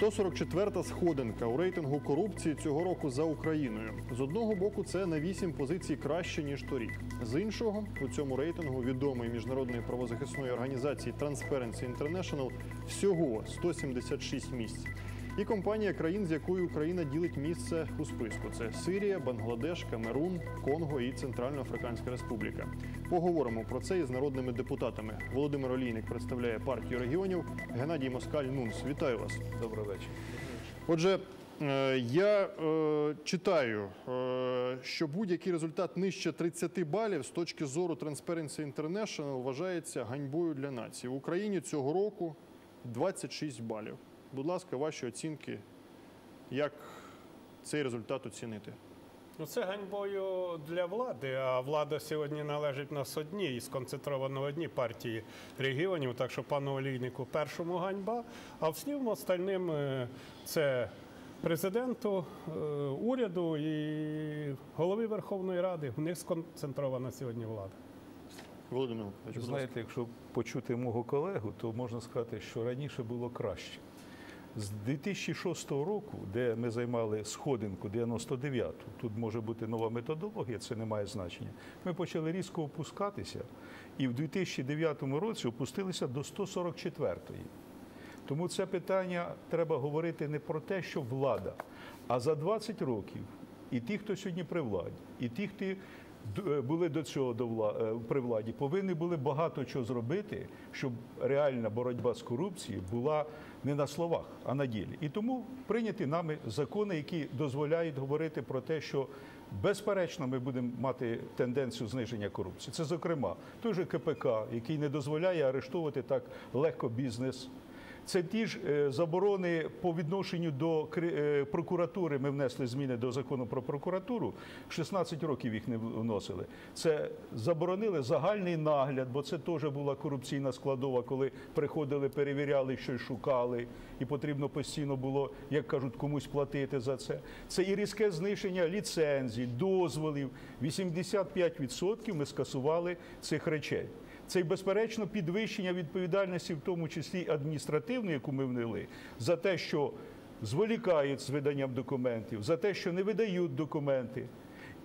144-та сходинка у рейтингу корупції цього року за Україною. З одного боку, це на 8 позицій краще ніж торік. З іншого, у цьому рейтингу відомої міжнародної правозахисної організації Transparency International всього 176 місць. І компанія країн, з якою Україна ділить місце у списку: це Сирія, Бангладеш, Камерун, Конго і Центральноафриканська Республіка. Поговоримо про це із народними депутатами. Володимир Олійник представляє партію регіонів. Геннадій Москаль Нунс. Вітаю вас. Добрий вечір. Отже, е, я е, читаю, е, що будь-який результат нижче 30 балів з точки зору Transparency International вважається ганьбою для нації. В Україні цього року 26 балів. Будь ласка, ваші оцінки, як цей результат оцінити? Ну, це ганьбою для влади. А влада сьогодні належить нас одній і сконцентровано в одній партії регіонів. Так що пану Олійнику першому ганьба, а всім остальним е, це президенту, е, уряду і голові Верховної Ради. В них сконцентрована сьогодні влада. Володимир Ви знаєте, якщо почути мого колегу, то можна сказати, що раніше було краще. З 2006 року, де ми займали сходинку 99-ту, тут може бути нова методологія, це не має значення. Ми почали різко опускатися, і в 2009 році опустилися до 144-ї. Тому це питання треба говорити не про те, що влада, а за 20 років і ті, хто сьогодні при владі, і ті, хто е, були до цього до вла- е, при владі, повинні були багато чого зробити, щоб реальна боротьба з корупцією була не на словах, а на ділі. І тому прийняті нами закони, які дозволяють говорити про те, що безперечно ми будемо мати тенденцію зниження корупції. Це, зокрема, той же КПК, який не дозволяє арештовувати так легко бізнес. Це ті ж е, заборони по відношенню до е, прокуратури. Ми внесли зміни до закону про прокуратуру. 16 років їх не вносили. Це заборонили загальний нагляд, бо це теж була корупційна складова, коли приходили, перевіряли, щось шукали, і потрібно постійно було, як кажуть, комусь платити за це. Це і різке знищення ліцензій, дозволів. 85% ми скасували цих речей. Це й безперечно підвищення відповідальності, в тому числі адміністративної, яку ми внели, за те, що зволікають з виданням документів, за те, що не видають документи.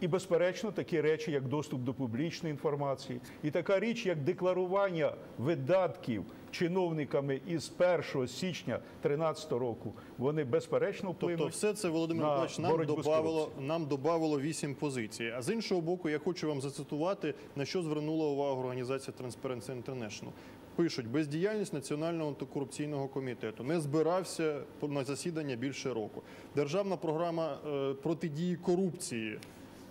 І, безперечно, такі речі, як доступ до публічної інформації, і така річ, як декларування видатків чиновниками із 1 січня 2013 року, вони безперечно вплинуть. Тобто, все це Володимир Миколаївич нам добавило, нам добавило 8 позицій. А з іншого боку, я хочу вам зацитувати, на що звернула увагу організація Transparency International. Пишуть, бездіяльність Національного антикорупційного комітету не збирався на засідання більше року. Державна програма е, протидії корупції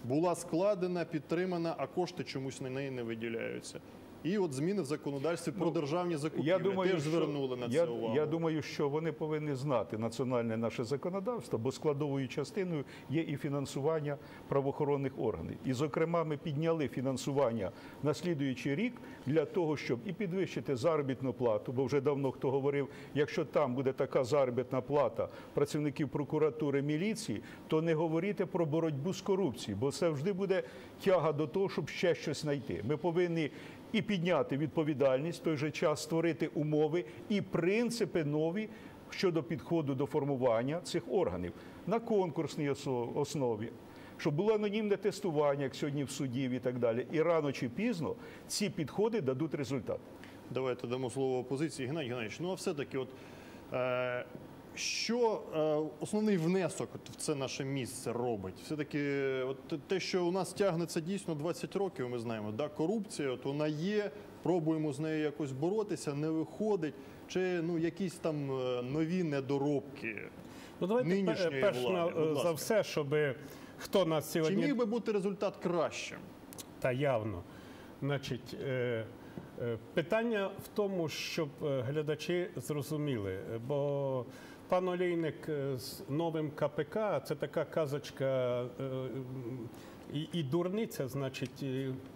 була складена, підтримана, а кошти чомусь на неї не виділяються. І от зміни в законодавстві про державні закупівлі Я думаю, теж звернули на це я, увагу. Я думаю, що вони повинні знати національне наше законодавство, бо складовою частиною є і фінансування правоохоронних органів. І, зокрема, ми підняли фінансування на слідуючий рік для того, щоб і підвищити заробітну плату, бо вже давно хто говорив, якщо там буде така заробітна плата працівників прокуратури, міліції, то не говорити про боротьбу з корупцією, бо це завжди буде тяга до того, щоб ще щось знайти. Ми повинні і підняти відповідальність, в той же час створити умови і принципи нові щодо підходу до формування цих органів на конкурсній основі. Щоб було анонімне тестування, як сьогодні в судів і так далі. І рано чи пізно ці підходи дадуть результат. Давайте дамо слово опозиції. Геннадій Геннадійович, ну а все-таки, от е, що е, основний внесок в це наше місце робить? Все-таки, от те, що у нас тягнеться дійсно 20 років, ми знаємо, да, корупція, от вона є, пробуємо з нею якось боротися, не виходить. Чи ну якісь там е, нові недоробки? Ну, давайте Нинішньої перш за все, щоб хто нас Чи міг би бути результат кращим? Та явно. Значить, е, е, питання в тому, щоб е, глядачі зрозуміли, е, бо пан Олійник е, з новим КПК це така казочка е, І, і дурниця, значить,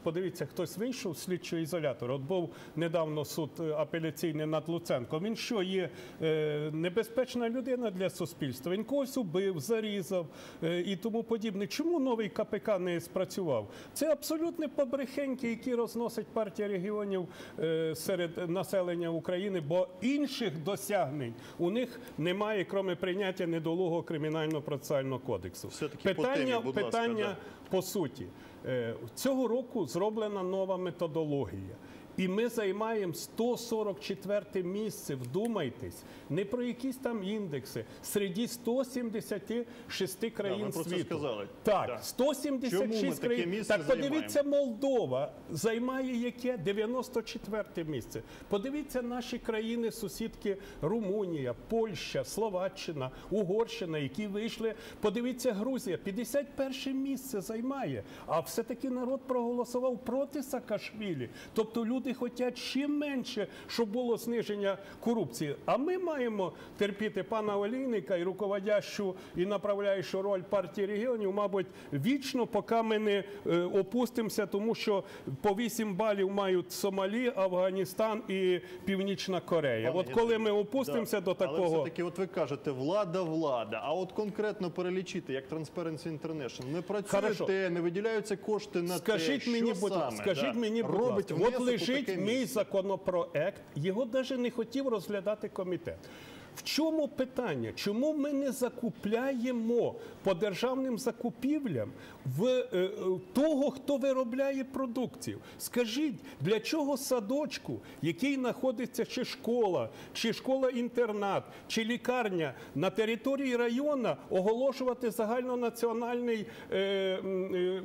подивіться, хтось вийшов з слідчого ізолятора. От був недавно суд е, апеляційний над Луценком. Він що є е, небезпечна людина для суспільства? Він когось убив, зарізав е, і тому подібне. Чому новий КПК не спрацював? Це абсолютно побрехеньки, які розносить партія регіонів е, серед населення України, бо інших досягнень у них немає, крім прийняття недолугого кримінального процесуального кодексу. Все-таки по питання, темі, будь ласка, питання да. По суті. Е, Цього року зроблена нова методологія. І ми займаємо 144 місце. Вдумайтесь, не про якісь там індекси, серед 176 країн ми про це сказали. Так, Так. 176 Чому ми таке країн. місце Так подивіться, Молдова займає яке 94 місце. Подивіться наші країни, сусідки Румунія, Польща, Словаччина, Угорщина, які вийшли. Подивіться, Грузія 51 місце займає. А все-таки народ проголосував проти Саакашвілі. Тобто люди хочуть чим менше, щоб було зниження корупції. А ми маємо терпіти пана Олійника і руководящу і направляючу роль партії регіонів, мабуть, вічно, поки ми не е, опустимося, тому що по 8 балів мають Сомалі, Афганістан і Північна Корея. Пане От коли ми опустимося да. до Але такого. все-таки, от ви кажете, влада, влада. А от конкретно перелічити, як Transparency International, не працює те, не виділяються кошти на Скажіть те, мені, що будь саме, скажіть да, мені, будь робить ласка, от лежить таке мій законопроект, його навіть не хотів розглядати комітет. В чому питання? Чому ми не закупляємо по державним закупівлям в е, е, того, хто виробляє продукцію? Скажіть, для чого садочку, який знаходиться чи школа, чи школа-інтернат, чи лікарня на території району оголошувати загальнонаціональний е, е,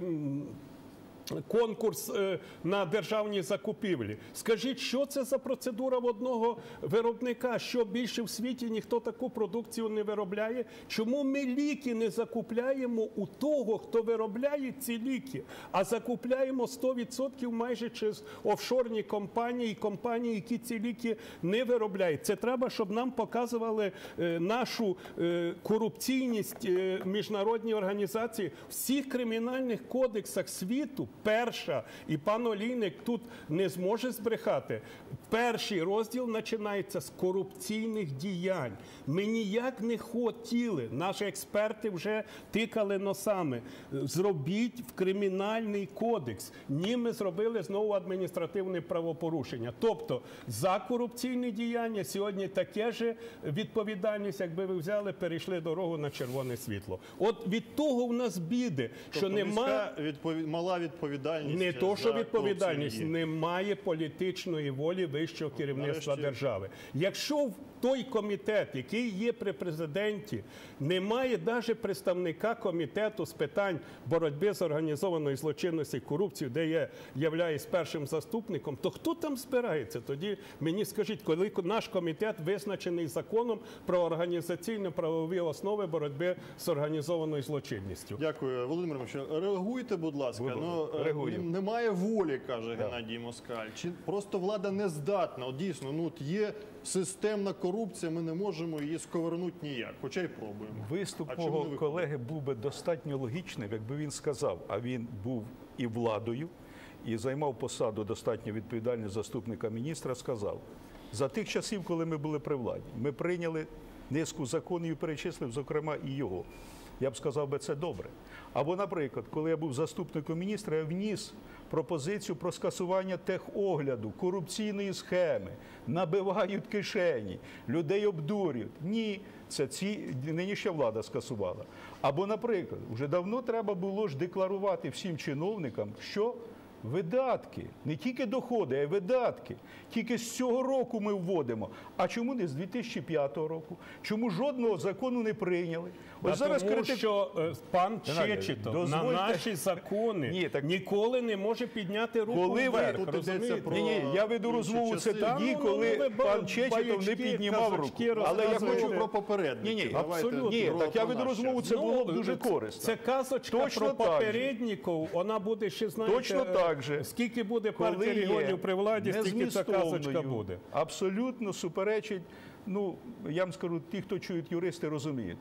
конкурс е, на державні закупівлі. Скажіть, що це за процедура в одного виробника? Що більше в світі ніхто таку продукцію не виробляє? Чому ми ліки не закупляємо у того, хто виробляє ці ліки, а закупляємо 100% майже через офшорні компанії, і компанії, які ці ліки не виробляють? Це треба, щоб нам показували е, нашу е, корупційність міжнародні організації. Всіх кримінальних кодексах світу перша, і пан Олійник тут не зможе збрехати. Перший розділ починається з корупційних діянь. Ми ніяк не хотіли, наші експерти вже тикали носами. Зробіть в кримінальний кодекс. Ні, ми зробили знову адміністративне правопорушення. Тобто за корупційні діяння сьогодні таке ж відповідальність, якби ви взяли, перейшли дорогу на червоне світло. От від того в нас біди, що Тобто нема. низька відпові- мала відповідальність. Не то, що відповідальність, немає політичної волі вищого керівництва Нарешті- держави. Якщо в той комітет, який є при президенті, немає навіть представника комітету з питань боротьби з організованою злочинністю і корупцією, де я являюсь першим заступником, то хто там збирається? Тоді мені скажіть, коли наш комітет визначений законом про організаційно-правові основи боротьби з організованою злочинністю. Дякую, Володимир Михайлович. Реагуйте, будь ласка. Ну, реагуємо. немає волі, каже Геннадій Москаль. Чи просто влада не здатна? От дійсно, ну от є системна корупція, ми не можемо її сковернути ніяк, хоча й пробуємо. Виступ А мого колеги був би достатньо логічним, якби він сказав, а він був і владою, і займав посаду достатньо відповідального заступника міністра, сказав, за тих часів, коли ми були при владі, ми прийняли низку законів і перечислив, зокрема, і його. Я б сказав би, це добре. Або, наприклад, коли я був заступником міністра, я вніс пропозицію про скасування техогляду, корупційної схеми, набивають кишені, людей обдурюють. Ні, це ці нинішня влада скасувала. Або, наприклад, вже давно треба було ж декларувати всім чиновникам, що видатки, не тільки доходи, а й видатки. Тільки з цього року ми вводимо. А чому не з 2005 року? Чому жодного закону не прийняли? Та тому критик- що е, пан Чечетов на наші закони Ні, так- ніколи не може підняти руку Коли ви вверх. тут розумієте? про- Ні, ні, я веду розмову це тоді, ну, ну, коли ви ба- пан Чечетов не піднімав руку. Але я хочу про попередників. Ні, ні, Давайте абсолютно. Ні, про- так я веду розмову, це було б Ну, дуже корисно. Це казочка Точно про так попередників. Вона буде ще знаєте, Точно е, так же. Скільки буде Коли регіонів при владі, стільки ця казочка буде. Абсолютно суперечить. Ну, я вам скажу, ті, хто чують юристи, розуміють.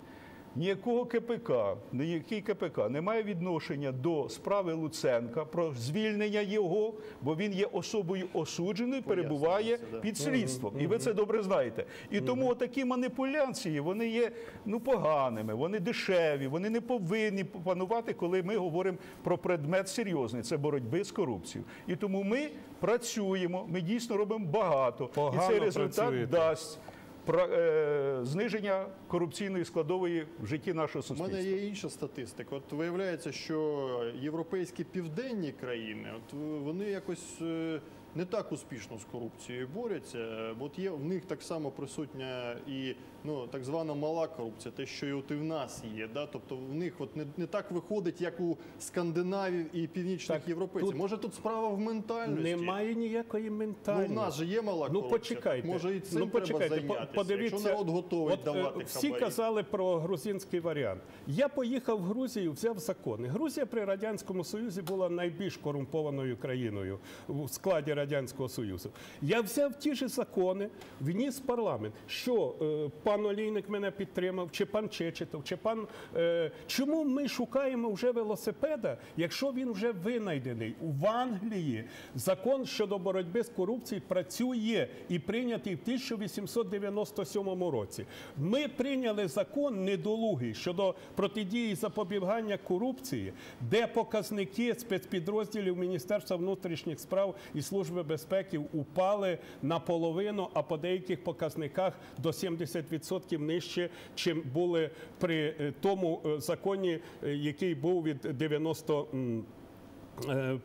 Ніякого КПК, ніякий КПК не має відношення до справи Луценка про звільнення його, бо він є особою осудженою, перебуває під слідством. І ви це добре знаєте. І тому такі маніпуляції вони є ну поганими, вони дешеві, вони не повинні панувати, коли ми говоримо про предмет серйозний це боротьби з корупцією. І тому ми працюємо, ми дійсно робимо багато, і цей результат працюєте. дасть. Про е, зниження корупційної складової в житті нашого У мене є інша статистика. От виявляється, що європейські південні країни, от вони якось е, не так успішно з корупцією борються. Бо от є в них так само присутня і ну так звана мала корупція, те, що і от і в нас є. Да? Тобто в них от не, не так виходить, як у скандинавів і північних Так, європейців. тут Може тут справа в ментальності? Немає ніякої Ну, ментальності. в нас же є мала Ну корупція. почекайте. Може і цим ну, почекайте. треба зайнятися. Подивіться, Якщо народ готовий от, е, давати всі хабарі. казали про грузинський варіант. Я поїхав в Грузію, взяв закони. Грузія при радянському союзі була найбільш корумпованою країною в складі радянського союзу. Я взяв ті ж закони, вніс парламент. Що е, пан Олійник мене підтримав, чи пан Чечетов, чи пан е, чому ми шукаємо вже велосипеда, якщо він вже винайдений в Англії? Закон щодо боротьби з корупцією працює і прийнятий в 1897 році. Ми прийняли закон недолугий щодо протидії запобігання корупції, де показники спецпідрозділів Міністерства внутрішніх справ і Служби безпеки упали наполовину, а по деяких показниках до 70% нижче, чим були при е, тому е, законі, е, який був від 90 м, е,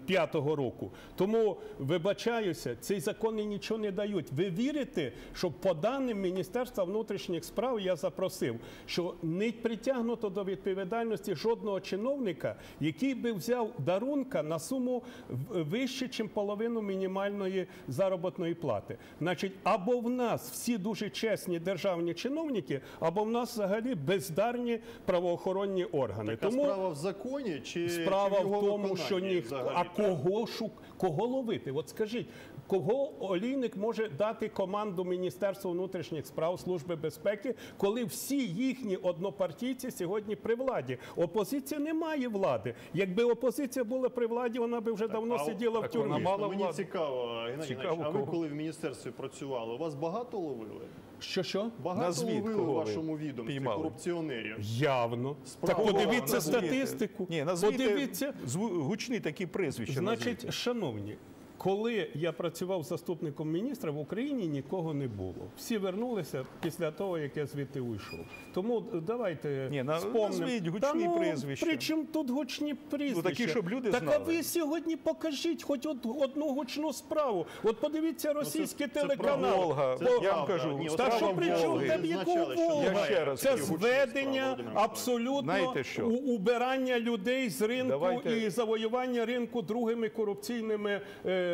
п'ятого року. Тому вибачаюся, ці закони нічого не дають. Ви вірите, що по даним Міністерства внутрішніх справ я запросив, що не притягнуто до відповідальності жодного чиновника, який би взяв дарунка на суму вище, ніж половину мінімальної заробітної плати. Значить, або в нас всі дуже чесні державні чиновники, або в нас взагалі бездарні правоохоронні органи. Така справа в законі чи Справа чи в в тому, що виконанні взагалі? а кого шук, кого ловити? От скажіть, кого олійник може дати команду Міністерства внутрішніх справ Служби безпеки, коли всі їхні однопартійці сьогодні при владі? Опозиція не має влади. Якби опозиція була при владі, вона би вже давно а- сиділа в так вона тюрмі. мала Мені цікаво, Геннадій Цікаво, а ви коли в міністерстві працювали, у вас багато ловили? Що що? Багато ловили в вашому відомстві піймали? корупціонерів? Явно. Справа. Так подивіться Назвіть. статистику. Ні, назвіть Подивіться. гучні такі прізвища. Значить, назвіть. шановні, коли я працював заступником міністра, в Україні нікого не було. Всі вернулися після того, як я звідти уйшов. Тому давайте Ні, на- спомнимо. назвіть гучні Та ну, прізвища. При чому тут гучні прізвища? Ну, такі, щоб люди так, знали. а ви сьогодні покажіть хоч от одну гучну справу. От подивіться російські це телеканали. про Волга. Бо- Я вам кажу, Ні, Та що при чому там що Волга? Я ще раз Це зведення Володимир абсолютно Знаєте що? у- убирання людей з ринку Давайте- і завоювання ринку другими корупційними е,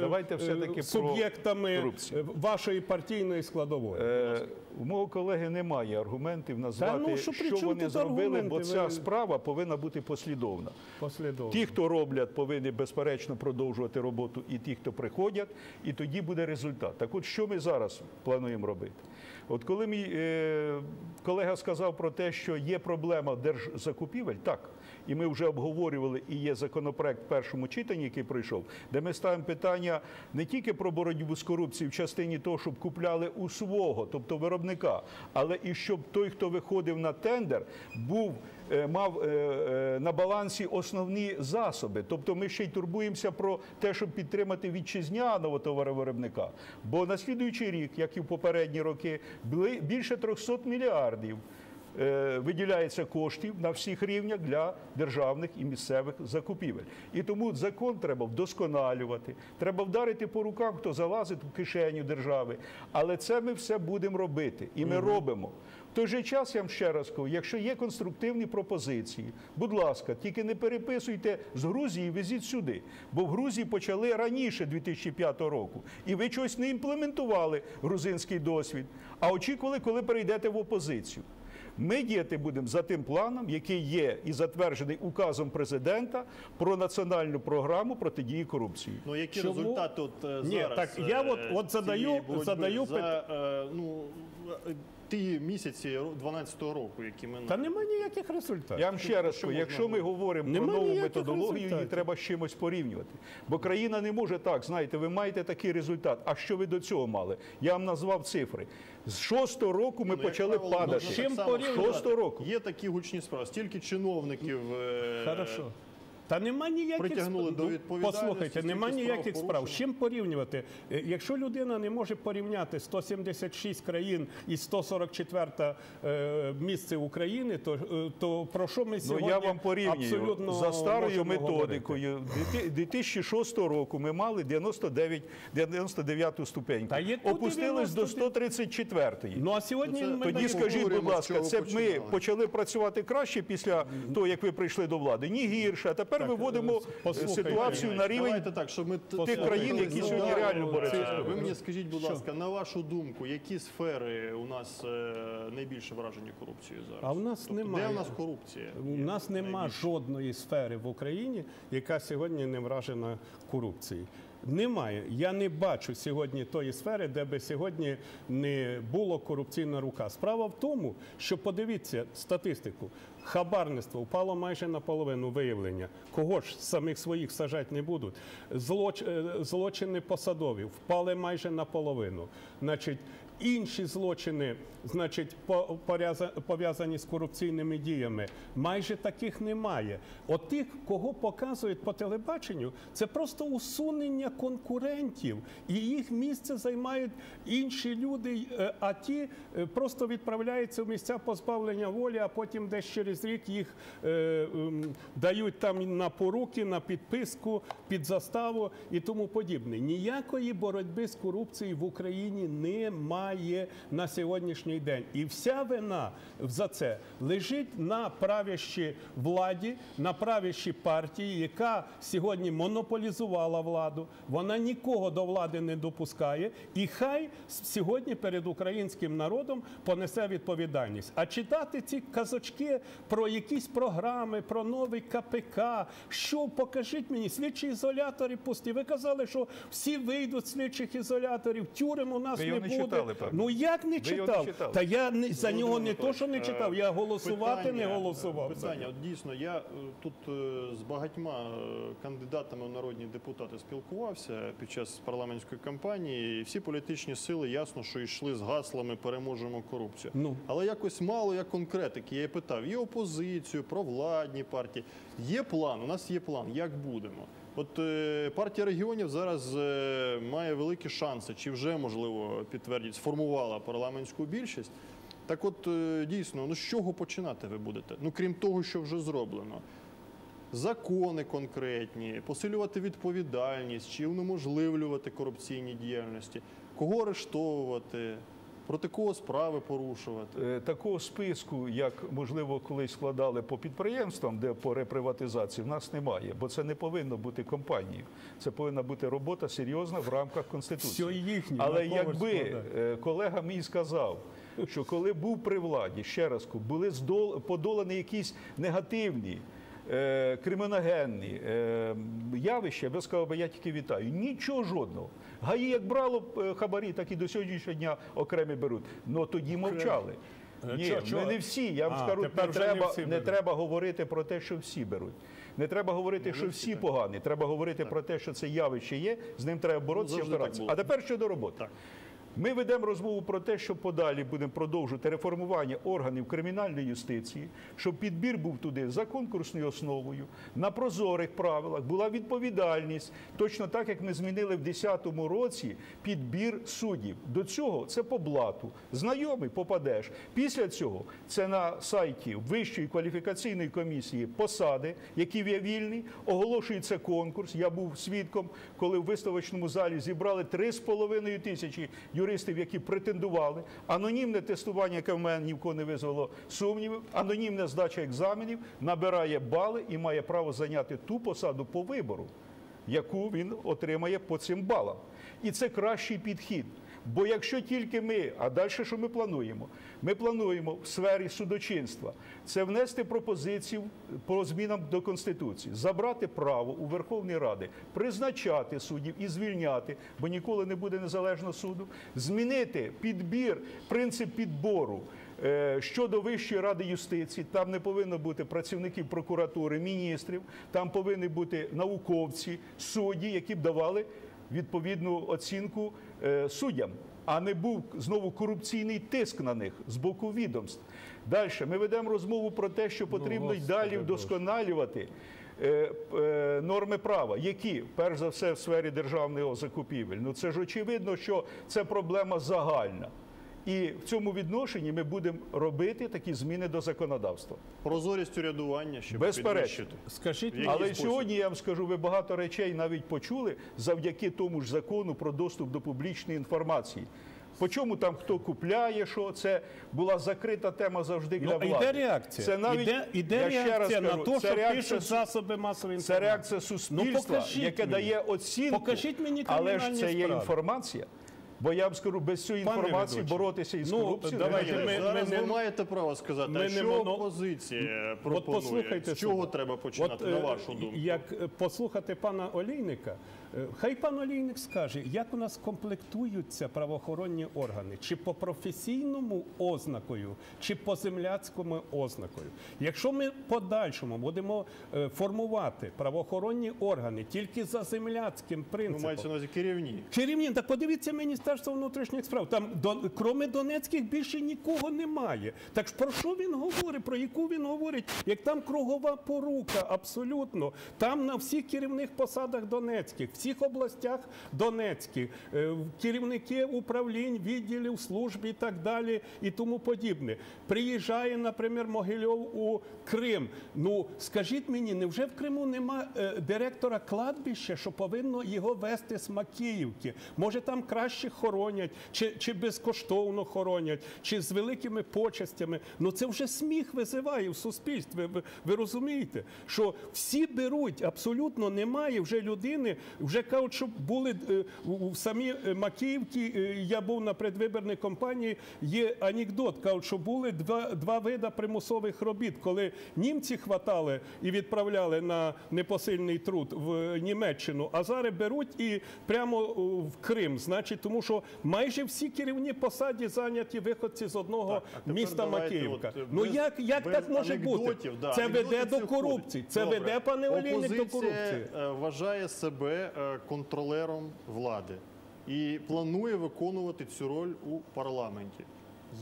Давайте е, все-таки про суб'єктами е, вашої партійної складової. Е, у мого колеги немає аргументів назвати, ну, що що вони зробили, бо ця Ви- справа повинна бути послідовна. Послідовно. Ті, хто роблять, повинні безперечно продовжувати роботу, і ті, хто приходять, і тоді буде результат. Так от що ми зараз плануємо робити? От коли мій е, колега сказав про те, що є проблема держзакупівель, так. І ми вже обговорювали, і є законопроект в першому читанні, який пройшов, де ми ставимо питання не тільки про боротьбу з корупцією в частині того, щоб купляли у свого, тобто виробника, але і щоб той, хто виходив на тендер, був е, мав е, е, на балансі основні засоби. Тобто ми ще й турбуємося про те, щоб підтримати вітчизняного товаровиробника. Бо на слідуючий рік, як і в попередні роки, бли- більше 300 мільярдів. Е, Виділяється коштів на всіх рівнях для державних і місцевих закупівель. І тому закон треба вдосконалювати, треба вдарити по руках, хто залазить в кишеню держави. Але це ми все будемо робити, і ми робимо. В той же час я вам ще раз кажу, якщо є конструктивні пропозиції, будь ласка, тільки не переписуйте з Грузії, везіть сюди. Бо в Грузії почали раніше 2005 року, і ви чогось не імплементували грузинський досвід, а очікували, коли перейдете в опозицію. Ми діяти будемо за тим планом, який є і затверджений указом президента про національну програму протидії корупції. Ну які Чому? результати от зараз Ні, так я е, от- от задаю- задаю за е, ну е, ті місяці 12-го року, які ми Та нема ніяких результатів. Я вам ще раз можна якщо ми говоримо Нема про нову методологію, її треба з чимось порівнювати. Бо країна не може так, знаєте, ви маєте такий результат. А що ви до цього мали? Я вам назвав цифри. З шостого року ми Ну, почали правило, падати. можна Чим порівнювати? Шостого року. Є такі гучні справи. Стільки чиновників е, Хорошо. Та нема ніяких Притягнули сп- до Ну, відповідальності, Послухайте, нема ніяких справ. З чим порівнювати? Е, Якщо людина не може порівняти 176 країн і 144 е, місце України, то, е, то про що ми Ну я вам порівнюю абсолютно за старою методикою. Дві- 2006 року ми мали 99 99 ступеньку. Опустились до 99? 134-ї. Ну а сьогодні це ми Тоді скажіть, будь ласка, це ми почали працювати краще після того, як ви прийшли до влади? Ні гірше. А тепер виводимо е, послухайте, ситуацію на рівень Давайте так, що ми тих країн, які Ну, сьогодні реально ну, борються Ви мені скажіть, будь Що? ласка, на вашу думку, які сфери у нас е, найбільше вражені корупцією зараз? А в нас Тобто, немає. Де у нас корупція? У нас нема жодної сфери в Україні, яка сьогодні не вражена корупцією. Немає. Я не бачу сьогодні тої сфери, де би сьогодні не було корупційна рука. Справа в тому, що подивіться статистику. Хабарництво впало майже наполовину виявлення. Кого ж самих своїх сажати не будуть? Злоч... е, Злочини посадові впали майже наполовину. Значить, інші злочини, значить, пов'язані з корупційними діями, майже таких немає. От тих, кого показують по телебаченню, це просто усунення конкурентів, і їх місце займають інші люди, е, а ті е, просто відправляються в місця позбавлення волі, а потім десь через рік їх е, ем, дають там на поруки, на підписку, під заставу і тому подібне. Ніякої боротьби з корупцією в Україні немає на сьогоднішній день. І вся вина за це лежить на правящій владі, на правящій партії, яка сьогодні монополізувала владу. Вона нікого до влади не допускає. І хай сьогодні перед українським народом понесе відповідальність. А читати ці казочки про якісь програми, про новий КПК, що покажіть мені, слідчі ізолятори пусті. Ви казали, що всі вийдуть з слідчих ізоляторів, тюрем у нас Ви не його не буде. Читали, ну як не його не читав? Та я не, за Володимир нього не то, що не читав, е, я голосувати не голосував. Питання, от дійсно, я е, тут е, з багатьма кандидатами в народні депутати спілкувався під час парламентської кампанії, і всі політичні сили ясно, що йшли з гаслами переможемо корупцію. Ну. Але якось мало як конкретики. Я питав і опозицію, провладні партії. Є план, у нас є план, як будемо. От е, партія регіонів зараз е, має великі шанси, чи вже можливо підтвердять, сформувала парламентську більшість. Так, от е, дійсно, ну з чого починати ви будете? Ну крім того, що вже зроблено. Закони конкретні, посилювати відповідальність чи унеможливлювати корупційні діяльності, кого арештовувати, проти кого справи порушувати. Е, Такого списку, як можливо колись складали по підприємствам, де по реприватизації, в нас немає, бо це не повинно бути компанією. Це повинна бути робота серйозна в рамках конституції. Все їхнє, Але якби е, колега мій сказав, що коли був при владі, ще раз були подолані якісь негативні. Е, Криміногенні е, явища, я сказав, би, я тільки вітаю. Нічого жодного. ГАІ як брало е, хабарі, так і до сьогоднішнього дня окремі беруть. Ну тоді мовчали. Ні, ми не всі. Я вам А, скажу, не вже не треба, не треба говорити про те, що всі беруть. Не треба говорити, що всі погані. Треба говорити про те, що це явище є, з ним треба боротися так було. А тепер щодо роботи. Так. Ми ведемо розмову про те, що подалі будемо продовжувати реформування органів кримінальної юстиції, щоб підбір був туди за конкурсною основою, на прозорих правилах, була відповідальність, точно так, як ми змінили в 2010 році підбір суддів. До цього це по блату. Знайомий попадеш. Після цього це на сайті Вищої кваліфікаційної комісії посади, які є вільні, оголошується конкурс. Я був свідком, коли в виставочному залі зібрали 3,5 тисячі юристів, які претендували. Анонімне тестування, яке в мене ні в кого не визвало сумнівів, анонімна здача екзаменів, набирає бали і має право зайняти ту посаду по вибору, яку він отримає по цим балам. І це кращий підхід. Бо якщо тільки ми, а далі що ми плануємо? Ми плануємо в сфері судочинства це внести пропозицію по змінам до Конституції, забрати право у Верховній Ради призначати суддів і звільняти, бо ніколи не буде незалежного суду, змінити підбір, принцип підбору. е, Щодо Вищої ради юстиції, там не повинно бути працівників прокуратури, міністрів, там повинні бути науковці, судді, які б давали відповідну оцінку суддям, а не був знову корупційний тиск на них з боку відомств. Далі ми ведемо розмову про те, що потрібно й далі вдосконалювати. е, е, Норми права, які перш за все в сфері державного закупівель. Ну це ж очевидно, що це проблема загальна. І в цьому відношенні ми будемо робити такі зміни до законодавства. Прозорість урядування, щоб Безперечно. Скажіть, Але спосіб? сьогодні я вам скажу, ви багато речей навіть почули завдяки тому ж закону про доступ до публічної інформації. По чому там хто купляє, що це була закрита тема завжди для Ну, влади. іде реакція. Це навіть іде, іде я ще раз реакція на те, що реакція пишуть засоби масової Це реакція суспільства, Ну, яке мені. дає оцінку. Покажіть мені але ж кримінальні це є справи. інформація. Бо я вам скажу, без цієї інформації ведучий, боротися із ну, корупцією. давайте ми- Зараз не- ви маєте право сказати, ми що опозиція От пропонує? послухайте З чого сюди. треба починати, От, на е, вашу думку? Як е, послухати пана Олійника, е, хай пан Олійник скаже, як у нас комплектуються правоохоронні органи, чи по професійному ознакою, чи по земляцькому ознакою. Якщо ми подальшому будемо е, формувати правоохоронні органи тільки за земляцьким Ну, принципом, мається на увазі керівні. Керівні, так подивіться Міністерство внутрішніх справ. Там до кроме Донецьких більше нікого немає. Так про що він говорить? Про яку він говорить? Як там кругова порука, абсолютно. Там на всіх керівних посадах Донецьких, всіх областях Донецьких, е, керівники управлінь, відділів, служб і так далі, і тому подібне. Приїжджає, наприклад, Могильов у Крим. Ну скажіть мені, невже в Криму нема е, директора кладбища, що повинно його вести з Макіївки? Може там краще хоронять, чи, чи безкоштовно хоронять, чи з великими почестями? Ну це вже сміх визиває в суспільстві. Ви, ви розумієте, що всі беруть, абсолютно немає вже людини. Вже кажуть, що були е, в самій е, Макіївці. е, Я був на предвиборній кампанії. Є анекдот. Кажуть, що були два, два види примусових робіт, коли німці хватали і відправляли на непосильний труд в Німеччину, а зараз беруть і прямо в Крим. Значить, тому що майже всі керівні посаді зайняті виходці з одного Так, міста Макіївка. от, ну як, як так може бути? да, це веде до корупції. Це Добре. веде пане Олійник до корупції. е, вважає себе е, контролером влади і планує виконувати цю роль у парламенті.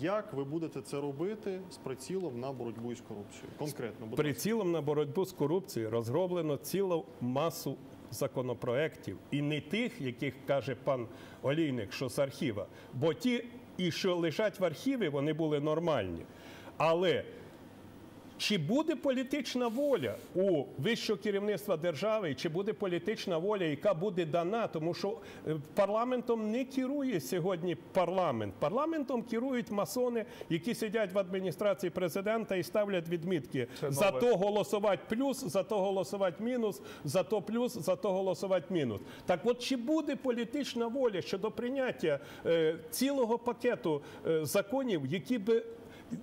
Як ви будете це робити з прицілом на боротьбу із корупцією? Конкретно, будь. Прицілом на боротьбу з корупцією розроблено цілу масу законопроєктів. І не тих, яких каже пан Олійник, що з архіва. Бо ті, і що лежать в архіві, вони були нормальні. Але чи буде політична воля у вищого керівництва держави, чи буде політична воля, яка буде дана, тому що е, парламентом не керує сьогодні парламент. Парламентом керують масони, які сидять в адміністрації президента і ставлять відмітки Це за нове. то голосувати плюс, за то голосувати мінус, за то плюс, за то голосувати мінус. Так от чи буде політична воля щодо прийняття е, цілого пакету е, законів, які би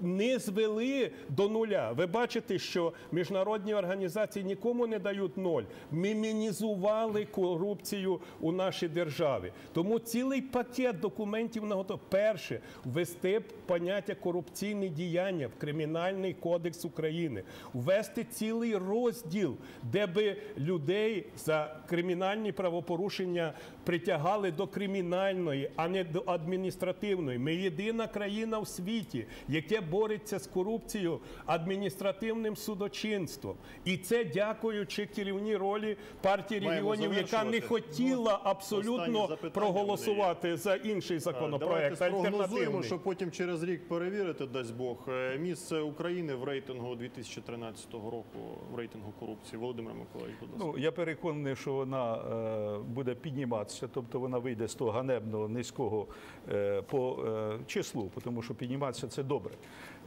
не звели до нуля. Ви бачите, що міжнародні організації нікому не дають ноль. Ми мінізували корупцію у нашій державі. Тому цілий пакет документів наготов. Перше ввести поняття корупційні діяння в Кримінальний кодекс України, ввести цілий розділ, де би людей за кримінальні правопорушення притягали до кримінальної, а не до адміністративної. Ми єдина країна в світі, яке бореться з корупцією адміністративним судочинством. І це дякуючи керівній ролі партії регіонів, яка не хотіла Ну, абсолютно проголосувати за інший Давайте законопроект. спрогнозуємо, Альтернативний. що потім через рік перевірити, дасть Бог, е, місце України в рейтингу 2013 року в рейтингу корупції. Володимир Миколаївич, будь ласка. Ну, я переконаний, що вона е, буде підніматися, тобто вона вийде з того ганебного низького е, по числу, тому що підніматися це добре.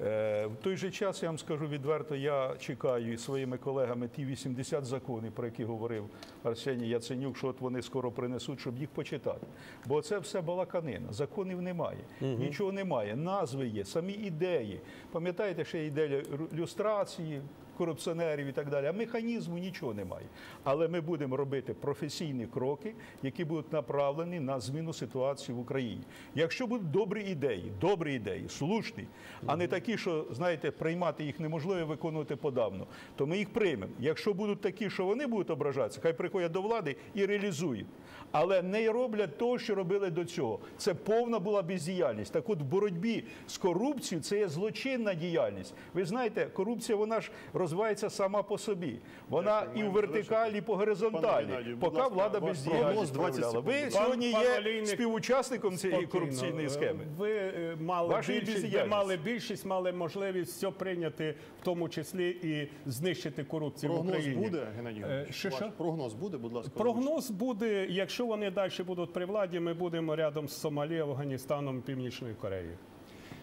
Е, В той же час я вам скажу відверто, я чекаю із своїми колегами ті 80 законів, про які говорив Арсеній Яценюк, що от вони скоро принесуть, щоб їх почитати. Бо це все балаканина. Законів немає, нічого немає. Назви є, самі ідеї. Пам'ятаєте, ще ідея люстрації, корупціонерів і так далі. А механізму нічого немає. Але ми будемо робити професійні кроки, які будуть направлені на зміну ситуації в Україні. Якщо будуть добрі ідеї, добрі ідеї, слушні, а не такі, що знаєте, приймати їх неможливо виконувати подавно, то ми їх приймемо. Якщо будуть такі, що вони будуть ображатися, хай приходять до влади і реалізують. Але не роблять того, що робили до цього. Це повна була бездіяльність. Так от в боротьбі з корупцією це є злочинна діяльність. Ви знаєте, корупція вона ж розвивається сама по собі. Вона Дякую, і в вертикалі, і по горизонталі, поки ласка, влада бездіяльність проявляла. Ви сьогодні є співучасником цієї корупційної схеми. Ви е, мали більшість, ви мали більшість, мали можливість все прийняти, в тому числі і знищити корупцію в Прогноз буде, Геннадій Е, що, що? Прогноз буде, будь ласка. Прогноз буде, якщо вони далі будуть при владі, ми будемо рядом з Сомалі, Афганістаном, Північною Кореєю.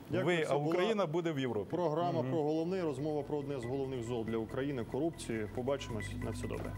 Дякую, Ви, а Україна буде в Європі. Програма про головне, розмова про одне з головних зол для України корупції. Побачимось на все добре.